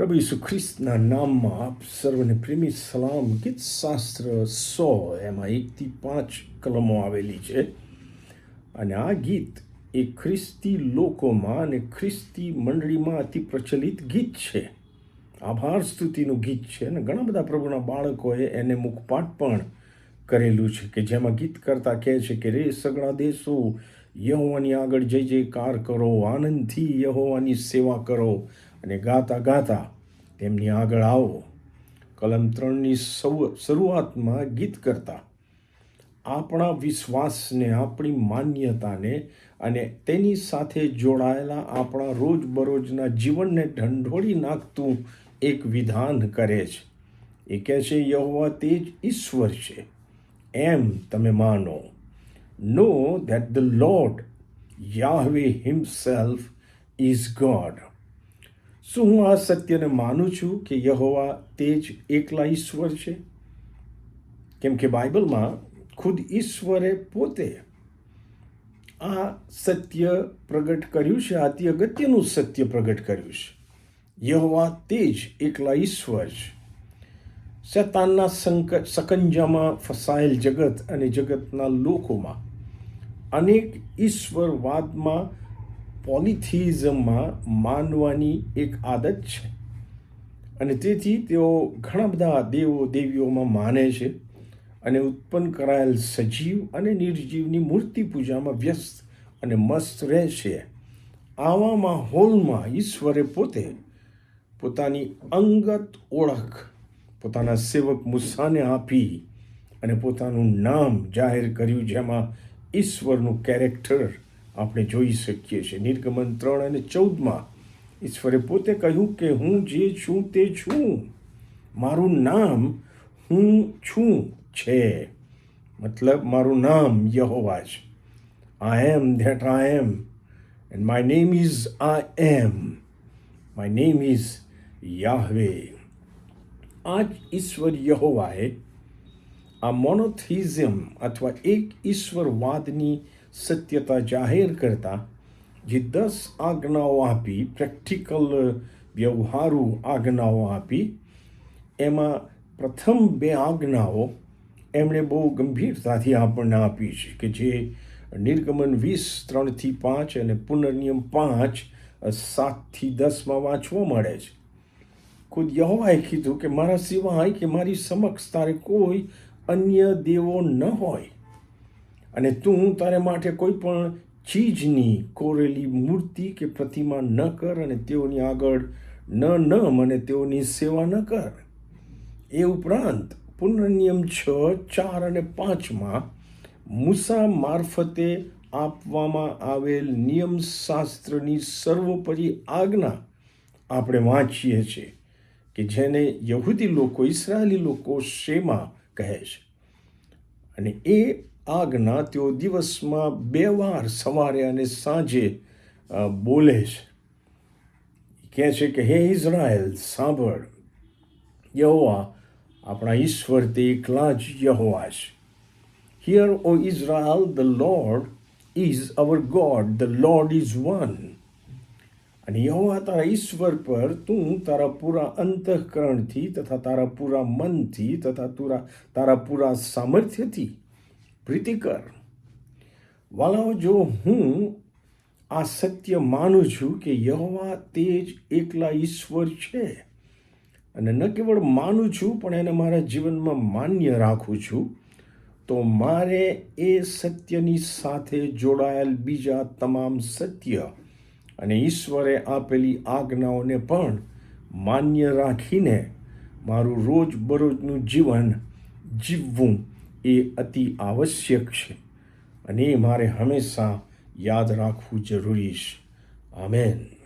પ્રભુ ઈસુ ખ્રિસ્તના નામમાં આપ સર્વને પ્રેમી સલામ ગીત શાસ્ત્ર સો એમાં એકથી પાંચ કલમો આવેલી છે. અને આ ગીત એ ખ્રિસ્તી લોકોમાં અને ખ્રિસ્તી મંડળીમાં અતિ પ્રચલિત ગીત છે. આભાર સ્તુતિનું ગીત છે અને ઘણા બધા પ્રભુના બાળકોએ એને મુખપાઠ પણ કરેલું છે કે જેમાં ગીત કરતા કહે છે કે, રે સગળા દેશો, યહોવાની આગળ જય જયકાર કરો, આનંદથી યહોવાની સેવા કરો અને ગાતા ગાતા તેમની આગળ આવો. કલમ ત્રણની સૌ, શરૂઆતમાં ગીત કરતા, આપણા વિશ્વાસને, આપણી માન્યતાને અને તેની સાથે જોડાયેલા આપણા રોજબરોજના જીવનને ઢંઢોળી નાખતું એક વિધાન કરે છે. એ કહે છે, યહોવા તે જ ઈશ્વર છે. એમ તમે માનો. Know that the Lord Yahweh himself is God. શું હું આ સત્યને માનું છું કે યહોવા તે જ એકલા ઈશ્વર છે? કેમ કે બાઇબલમાં ખુદ ઈશ્વરે પોતે આ સત્ય પ્રગટ કર્યું છે અતિ અગત્યનું સત્ય પ્રગટ કર્યું છે. યહોવા તે જ એકલા ઈશ્વર છે. શેતાનના સંક, સકંજામાં ફસાયેલ જગત અને જગતના લોકોમાં અનેક ઈશ્વરવાદમાં પોલિથિઝમમાં માનવાની એક આદત છે. અને તેથી તેઓ ઘણા બધા દેવો દેવીઓમાં માને છે અને ઉત્પન્ન કરાયેલ સજીવ અને નિર્જીવની મૂર્તિ પૂજામાં વ્યસ્ત અને મસ્ત રહે છે. આવા માહોલમાં ઈશ્વરે પોતે પોતાની અંગત ઓળખ પોતાના સેવક મુસાને આપી અને પોતાનું નામ જાહેર કર્યું, જેમાં ઈશ્વરનું કેરેક્ટર આપણે જોઈ શકીએ છીએ. નિર્ગમન ત્રણ અને ચૌદમાં ઈશ્વરે પોતે કહ્યું કે હું જે છું તે છું. મારું નામ હું છું છે. મતલબ મારું નામ યહોવા છે. I am that I am and my name is I am my name is Yahweh આ જ ઈશ્વર યહોવાએ આ મોનોથિઝમ અથવા એક ઈશ્વરવાદની સત્યતા જાહેર કરતા જે દસ આજ્ઞાઓ આપી પ્રેક્ટિકલ વ્યવહારુ આજ્ઞાઓ આપી એમાં પ્રથમ બે આજ્ઞાઓ એમણે બહુ ગંભીરતાથી આપણને આપી છે કે જે નિર્ગમન વીસ ત્રણથી પાંચ અને પુનર્નિયમ પાંચ સાતથી દસમાં વાંચવા મળે છે ખુદ યહોવાએ કીધું કે મારા સિવાય કે મારી સમક્ષ તારે કોઈ અન્ય દેવો ન હોય અને તું તારે માટે કોઈ પણ ચીજની કોરેલી મૂર્તિ કે પ્રતિમા ન કર અને તેઓની આગળ ન નમ અને તેઓની સેવા ન કર. એ ઉપરાંત પુનર્નિયમ છ, ચાર અને પાંચમાં મૂસા મારફતે આપવામાં આવેલ નિયમશાસ્ત્રની સર્વોપરી આજ્ઞા આપણે વાંચીએ છીએ કે જેને યહૂદી લોકો ઇસરાયેલી લોકો શેમાં કહે છે. અને એ આજ્ઞા તેઓ દિવસમાં બે વાર સવારે અને સાંજે બોલે છે. કહે છે કે, હે ઇઝરાયલ, સાંભળ. યહોવા આપણા ઈશ્વર તે એકલા જ યહોવા છે. Hear O Israel the Lord is our God the Lord is one અને યહોવા તારા ઈશ્વર પર, તું તારા પૂરા અંતઃકરણથી તથા તારા પૂરા મનથી તથા તુરા, તારા પૂરા સામર્થ્યથી પ્રીતિ કર વાલાઓ, જો હું આ સત્ય માનું છું કે યહોવા તે જ એકલા ઈશ્વર છે, અને ન કેવળ માનું છું, પણ એને મારા જીવનમાં માન્ય રાખું છું, તો મારે એ સત્યની સાથે જોડાયેલ બીજા તમામ સત્ય અને ઈશ્વરે આપેલી આજ્ઞાઓને પણ માન્ય રાખીને મારું રોજબરોજનું જીવન જીવવું એ અતિ આવશ્યક છે અને એ મારે હંમેશા યાદ રાખવું જરૂરી છે. આમેન.